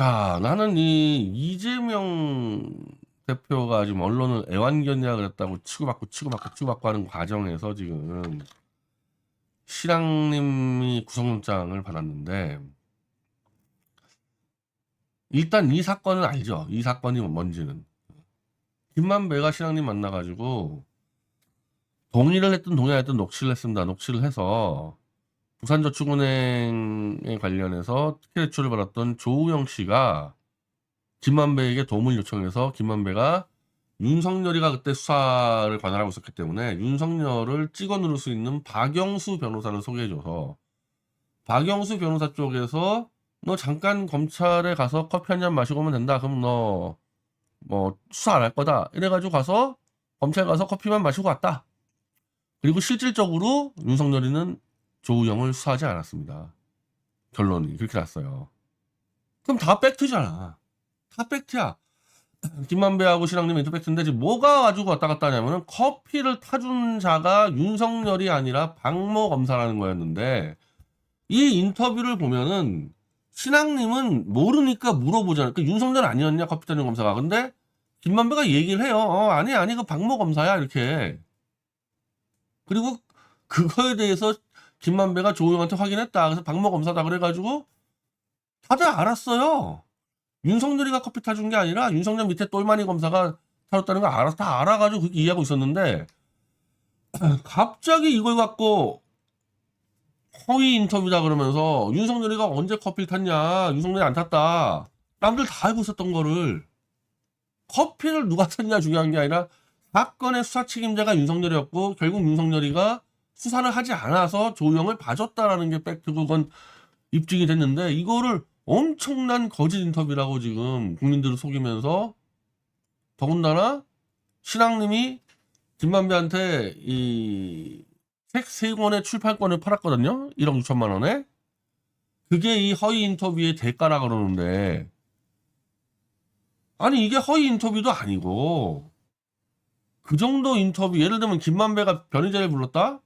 자, 나는 이 이재명 대표가 지금 언론을 애완견이라 그랬다고 치고받고 치고받고 치고받고 하는 과정에서 지금 신랑님이 구속영장을 받았는데 일단 이 사건은 알죠. 이 사건이 뭔지는 김만배가 신랑님 만나가지고 동의를 했든 동의 안 했든 녹취를 했습니다. 녹취를 해서 부산저축은행에 관련해서 특혜 대출을 받았던 조우영 씨가 김만배에게 도움을 요청해서 김만배가 윤석열이가 그때 수사를 관할하고 있었기 때문에 윤석열을 찍어 누를 수 있는 박영수 변호사를 소개해줘서 박영수 변호사 쪽에서 너 잠깐 검찰에 가서 커피 한 잔 마시고 오면 된다. 그럼 너 뭐 수사 안 할 거다. 이래가지고 가서 검찰 가서 커피만 마시고 왔다. 그리고 실질적으로 윤석열이는 조우영을 수사하지 않았습니다. 결론이 그렇게 났어요. 그럼 다 팩트잖아. 다 팩트야. 김만배하고 신랑님 인터 팩트인데 지금 뭐가 가지고 왔다 갔다 하냐면은 커피를 타준 자가 윤석열이 아니라 박모 검사라는 거였는데 이 인터뷰를 보면은 신랑님은 모르니까 물어보잖아요. 그 윤석열 아니었냐 커피 타준 검사가. 근데 김만배가 얘기를 해요. 어, 아니 아니 그 박모 검사야 이렇게. 그리고 그거에 대해서 김만배가 조우영한테 확인했다. 그래서 박모 검사다 그래가지고 다들 알았어요. 윤석열이가 커피 타준 게 아니라 윤석열 밑에 똘마니 검사가 타줬다는 거 알아서 다 알아가지고 그렇게 이해하고 있었는데 갑자기 이걸 갖고 허위 인터뷰다 그러면서 윤석열이가 언제 커피를 탔냐 윤석열이 안 탔다 남들 다 알고 있었던 거를 커피를 누가 탔냐 중요한 게 아니라 사건의 수사 책임자가 윤석열이었고 결국 윤석열이가 수사를 하지 않아서 조영을 봐줬다라는 게 팩트고 그건 입증이 됐는데 이거를 엄청난 거짓 인터뷰라고 지금 국민들을 속이면서 더군다나 신랑님이 김만배한테 이 책 세 권의 출판권을 팔았거든요. 1억 6천만 원에. 그게 이 허위 인터뷰의 대가라 그러는데 아니 이게 허위 인터뷰도 아니고 그 정도 인터뷰 예를 들면 김만배가 변희재를 불렀다?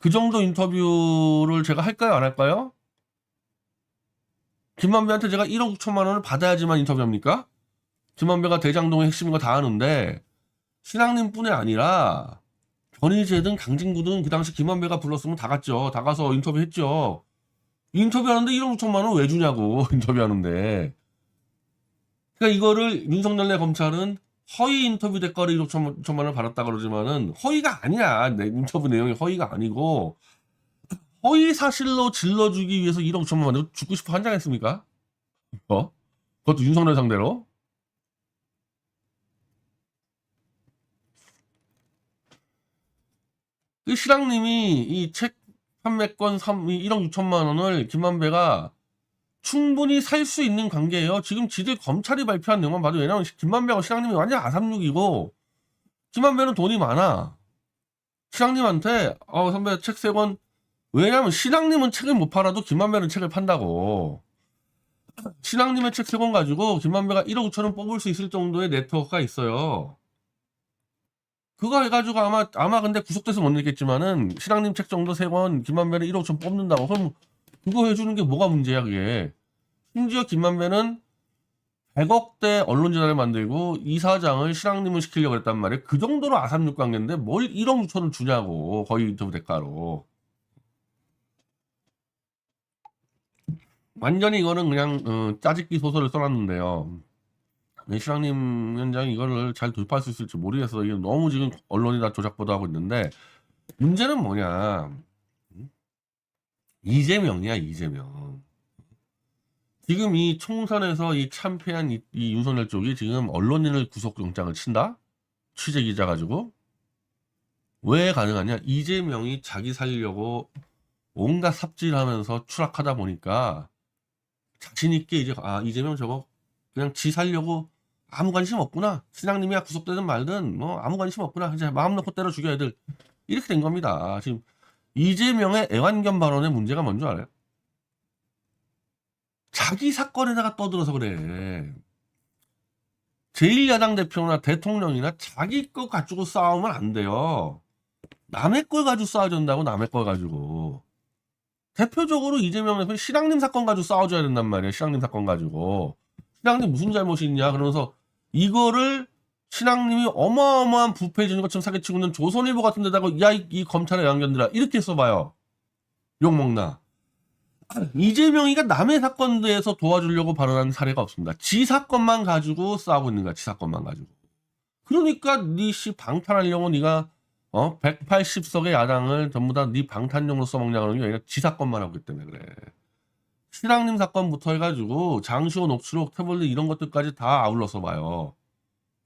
그 정도 인터뷰를 제가 할까요 안 할까요? 김만배한테 제가 1억 6천만 원을 받아야지만 인터뷰합니까? 김만배가 대장동의 핵심인 거 다 아는데 신랑님뿐이 아니라 변희재든 강진구든 그 당시 김만배가 불렀으면 다 갔죠. 다 가서 인터뷰했죠. 인터뷰하는데 1억 6천만 원 왜 주냐고 인터뷰하는데. 그러니까 이거를 윤석열 내 검찰은 허위 인터뷰 대가로 1억 6천만 원을 받았다 그러지만은 허위가 아니야. 내 인터뷰 내용이 허위가 아니고 허위 사실로 질러주기 위해서 1억 6천만 원 죽고 싶어 한장했습니까? 어? 그것도 윤석열 상대로? 그 실랑님이 이 책 판매권 3, 1억 6천만 원을 김만배가 충분히 살 수 있는 관계예요. 지금 지들 검찰이 발표한 내용만 봐도 왜냐면 김만배하고 실랑님이 완전 아삼육이고 김만배는 돈이 많아. 실랑님한테 어 선배 책 세 권 왜냐면 신랑님은 책을 못 팔아도 김만배는 책을 판다고. 신랑님의 책 세 권 가지고 김만배가 1억 5천원 뽑을 수 있을 정도의 네트워크가 있어요. 그거 해가지고 아마 아마 근데 구속돼서 못 내겠지만은 신랑님 책 정도 세 권 김만배는 1억 5천 뽑는다고 그럼 그거 해주는 게 뭐가 문제야 그게. 심지어 김만배는 100억대 언론재단을 만들고 이사장을 신랑님을 시키려고 했단 말이에요. 그 정도로 아삼육 관계인데 뭘 1억 6천을 주냐고 거의 인터뷰 대가로. 완전히 이거는 그냥 어, 짜집기 소설을 써놨는데요. 네, 신랑님 현장이 이거를 잘 돌파할 수 있을지 모르겠어. 이게 너무 지금 언론이 다 조작 보도 하고 있는데 문제는 뭐냐? 이재명이야 이재명. 지금 이 총선에서 이 참패한 이, 이 윤석열 쪽이 지금 언론인을 구속영장을 친다? 취재 기자 가지고 왜 가능하냐? 이재명이 자기 살려고 온갖 삽질하면서 추락하다 보니까 자신 있게 이제 아 이재명 저거 그냥 지 살려고 아무 관심 없구나 신랑님이야 구속되든 말든 뭐 아무 관심 없구나 이제 마음 놓고 때려 죽여 애들 이렇게 된 겁니다 지금 이재명의 애완견 발언의 문제가 뭔지 알아요? 자기 사건에다가 떠들어서 그래 제1야당 대표나 대통령이나 자기 거 가지고 싸우면 안 돼요 남의 걸 가지고 싸워야 된다고 남의 걸 가지고 대표적으로 이재명 대표 신랑님 사건 가지고 싸워줘야 된단 말이에요. 신랑님 사건 가지고. 신앙님 무슨 잘못이 있냐 그러면서 이거를 신앙님이 어마어마한 부패 주는 것처럼 사기치고 있는 조선일보 같은 데다가 야이 이 검찰의 양견들아. 이렇게 써봐요. 욕먹나. 이재명이가 남의 사건에서 도와주려고 발언한 사례가 없습니다. 지 사건만 가지고 싸우고 있는 거야 지 사건만 가지고. 그러니까 니씨 방탄하려고 네가 어 180석의 야당을 전부 다 네 방탄용으로 써먹냐 그러는 게 아니라 지 사건만 하고 있기 때문에 그래. 신랑님 사건부터 해가지고 장시호 녹취록 태블릿 이런 것들까지 다 아울러서 봐요.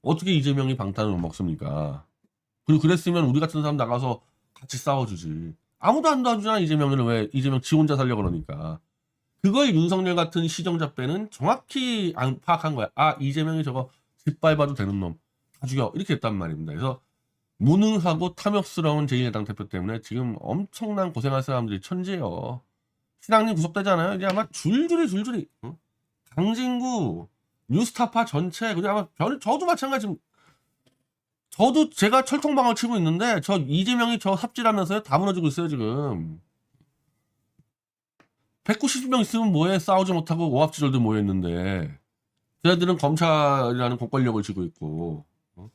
어떻게 이재명이 방탄을 못 먹습니까? 그리고 그랬으면 우리 같은 사람 나가서 같이 싸워주지. 아무도 안 도와주잖아 이재명을 왜 이재명 지 혼자 살려 그러니까. 그걸 윤석열 같은 시정자 빼는 정확히 안 파악한 거야. 아 이재명이 저거 짓밟아도 되는 놈. 다 죽여. 이렇게 했단 말입니다. 그래서 무능하고 탐욕스러운 제1야당 대표 때문에 지금 엄청난 고생할 사람들이 천재예요. 신앙님 구속되잖아요. 이제 아마 줄줄이 줄줄이 어? 강진구 뉴스타파 전체 그리고 아마 별 저도 마찬가지. 저도 제가 철통방을 치고 있는데 저 이재명이 저 삽질하면서요 다 무너지고 있어요 지금. 190명 있으면 뭐해 싸우지 못하고 오합지졸들 모여 있는데 쟤들은 검찰이라는 공권력을 쥐고 있고. 어?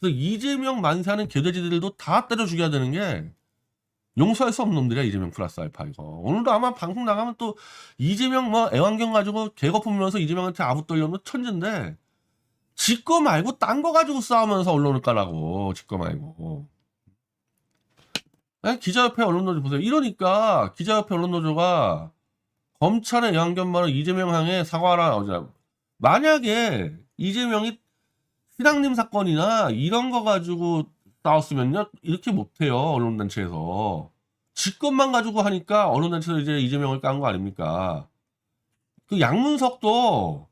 그래서 이재명 만사는 개돼지들도 다 때려 죽여야 되는 게 용서할 수 없는 놈들이야 이재명 플러스 알파 이거. 오늘도 아마 방송 나가면 또 이재명 뭐 애완경 가지고 개거품면서 이재명한테 아부 떨려면 천재인데 지 거 말고 딴 거 가지고 싸우면서 언론을 까라고 지 거 말고. 아니, 기자협회 언론노조 보세요. 이러니까 기자협회 언론노조가 검찰의 애완견만은 이재명 향해 사과하라 나오잖아 만약에 이재명이 신앙님 사건이나 이런 거 가지고 싸웠으면요 이렇게 못해요 언론단체에서. 직권만 가지고 하니까 언론단체에서 이제 이재명을 깐 거 아닙니까? 그 양문석도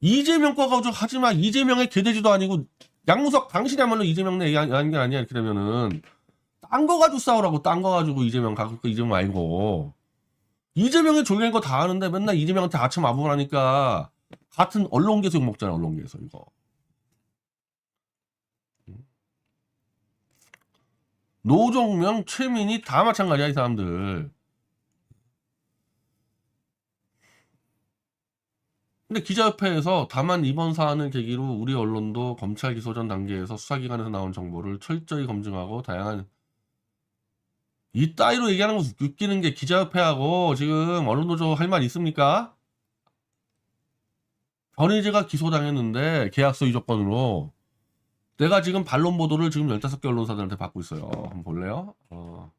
이재명 거 가지고 하지만 이재명의 개돼지도 아니고 양문석 당신이야말로 이재명 내 얘기한 게 아니야 이렇게 되면은. 딴 거 가지고 싸우라고 딴 거 가지고 이재명 가고 그 이재명 말고. 이재명이 졸린 거 다 아는데 맨날 이재명한테 아침 아부를 하니까 같은 언론계에서 욕 먹잖아 언론계에서 이거 노종명, 최민희 다 마찬가지야 이 사람들. 근데 기자협회에서 다만 이번 사안을 계기로 우리 언론도 검찰 기소 전 단계에서 수사기관에서 나온 정보를 철저히 검증하고 다양한 이 따위로 얘기하는 거 웃기는 게 기자협회하고 지금 언론노조 할 말 있습니까? 변희재가 기소당했는데 계약서 위조건으로 내가 지금 반론 보도를 지금 15개 언론사들한테 받고 있어요. 한번 볼래요? 어.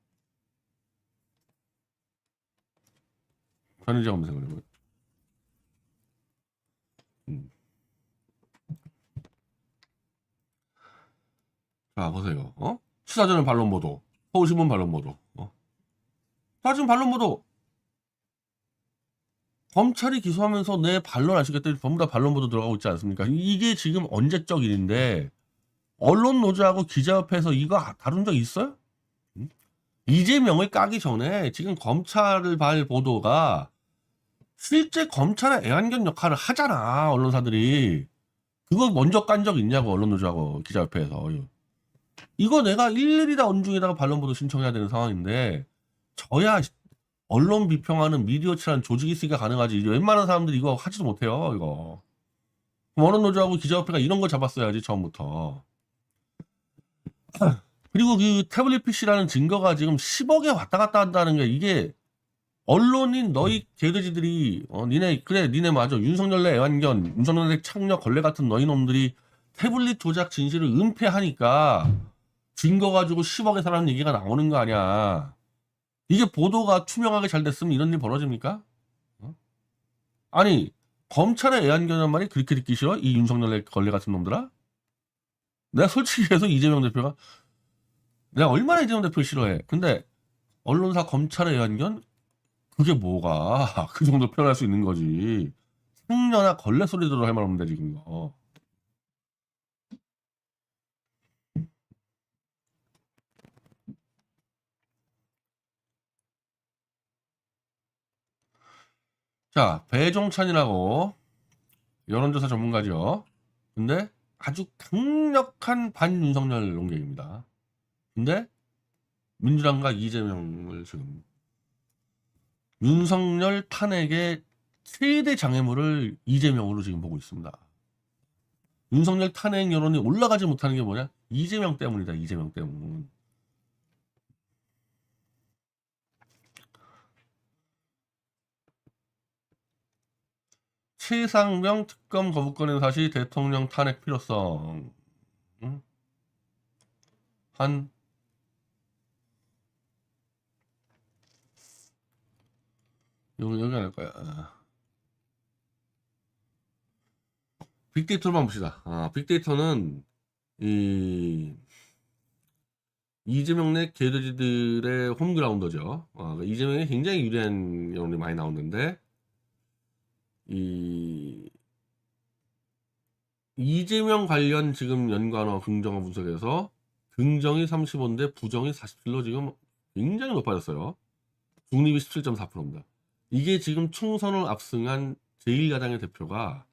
변희재 검색을 해보요 음. 자, 보세요. 어? 시사전은 반론 보도. 서울신문 반론 보도. 어? 자, 지금 반론 보도. 검찰이 기소하면서 내 반론 아시겠다. 전부 다 반론 보도 들어가고 있지 않습니까? 이게 지금 언제적 일인데, 언론 노조하고 기자협회에서 이거 다룬 적 있어요? 음? 이재명을 까기 전에 지금 검찰을 발 보도가 실제 검찰의 애완견 역할을 하잖아 언론사들이. 그거 먼저 깐 적 있냐고 언론 노조하고 기자협회에서. 이거 내가 일일이 다 언중에다가 반론 보도 신청해야 되는 상황인데 저야 언론 비평하는 미디어치라는 조직이 있으니까 가능하지. 웬만한 사람들이 이거 하지도 못해요 이거. 언론 노조하고 기자협회가 이런 걸 잡았어야지 처음부터 그리고 그 태블릿 PC라는 증거가 지금 10억에 왔다 갔다 한다는 게 이게 언론인 너희 개돼지들이 어 니네 그래 니네 맞아 윤석열 내 애완견 윤석열 내 창녀 걸레 같은 너희 놈들이 태블릿 조작 진실을 은폐하니까 증거 가지고 10억에 사는 얘기가 나오는 거 아니야 이게 보도가 투명하게 잘 됐으면 이런 일 벌어집니까? 어? 아니 검찰의 애완견이란 말이 그렇게 듣기 싫어? 이 윤석열 내 걸레 같은 놈들아? 내가 솔직히 해서 이재명 대표가 내가 얼마나 이재명 대표를 싫어해. 근데 언론사 검찰의 연견 그게 뭐가 그 정도 표현할 수 있는 거지. 생년아 걸레 소리 들어 할말 없는데 지금 이거. 자, 배종찬이라고 여론조사 전문가죠. 근데 아주 강력한 반윤석열 논객입니다. 근데 민주당과 이재명을 지금 윤석열 탄핵에 최대 장애물을 이재명으로 지금 보고 있습니다. 윤석열 탄핵 여론이 올라가지 못하는 게 뭐냐? 이재명 때문이다. 이재명 때문. 최상병 특검 거부권의 사실 대통령 탄핵 필요성. 응? 한 여기 여기 할 거야. 아. 빅데이터만 봅시다. 아, 빅데이터는 이 이재명 내 개돼지들의 홈그라운더죠. 아, 이재명이 굉장히 유리한 여론이 많이 나오는데 이 이재명 관련 지금 연관어 긍정어 분석에서 긍정이 35인데 부정이 47로 지금 굉장히 높아졌어요. 중립이 17.4%입니다. 이게 지금 총선을 압승한 제1야당의 대표가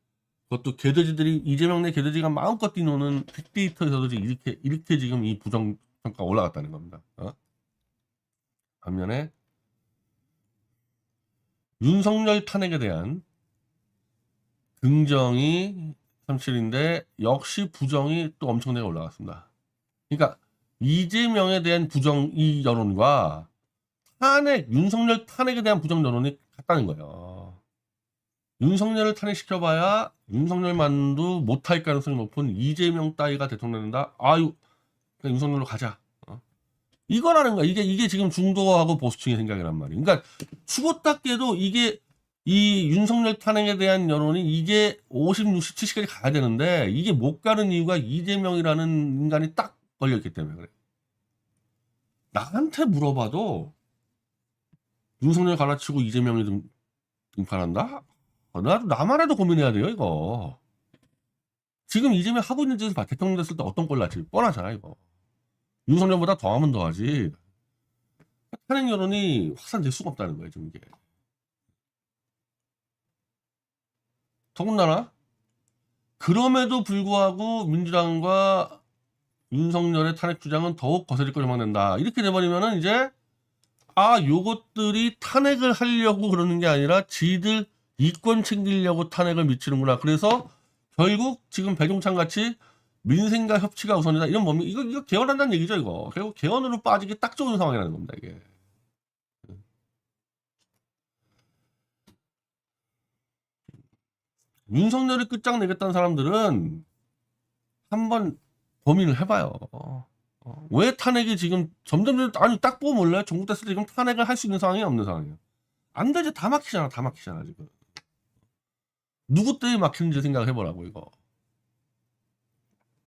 그것도 개돼지들이 이재명 내 개돼지가 마음껏 뛰노는 빅데이터에서도 이렇게 이렇게 지금 이 부정 평가 올라갔다는 겁니다. 어? 반면에 윤석열 탄핵에 대한 긍정이 37인데 역시 부정이 또 엄청나게 올라갔습니다. 그러니까 이재명에 대한 부정 이 여론과 탄핵 윤석열 탄핵에 대한 부정 여론이 같다는 거예요. 윤석열을 탄핵시켜봐야 윤석열만도 못할 가능성이 높은 이재명 따위가 대통령 된다. 아유, 그냥 윤석열로 가자. 어? 이거라는 거야. 이게 이게 지금 중도하고 보수층의 생각이란 말이에요. 그러니까 죽었다 깨도 이게 이 윤석열 탄핵에 대한 여론이 이게 50, 60, 70까지 가야 되는데 이게 못 가는 이유가 이재명이라는 인간이 딱 걸렸기 때문에 그래. 나한테 물어봐도 윤석열 갈아치고 이재명이 등, 등판한다? 아, 나도 나만 해도 고민해야 돼요 이거. 지금 이재명 하고 있는 짓을 봐. 대통령 됐을 때 어떤 꼴 날지 뻔하잖아 이거. 윤석열보다 더하면 더하지. 탄핵 여론이 확산될 수가 없다는 거예요 지금 이게. 더군다나 그럼에도 불구하고 민주당과 윤석열의 탄핵 주장은 더욱 거세질 거리만 된다. 이렇게 돼버리면은 이제 아 요것들이 탄핵을 하려고 그러는 게 아니라 지들 이권 챙기려고 탄핵을 미치는구나. 그래서 결국 지금 배종찬 같이 민생과 협치가 우선이다. 이런 뭡니까? 이거 이거 개헌한다는 얘기죠 이거. 결국 개헌으로 빠지기 딱 좋은 상황이라는 겁니다 이게. 윤석열이 끝장내겠다는 사람들은 한번 고민을 해봐요. 어, 왜 탄핵이 지금 점점 아니 딱 보면 몰라요. 전국 됐을 때 지금 탄핵을 할 수 있는 상황이 없는 상황이에요. 안 되지 다 막히잖아, 다 막히잖아 지금. 누구 때문에 막히는지 생각을 해보라고 이거.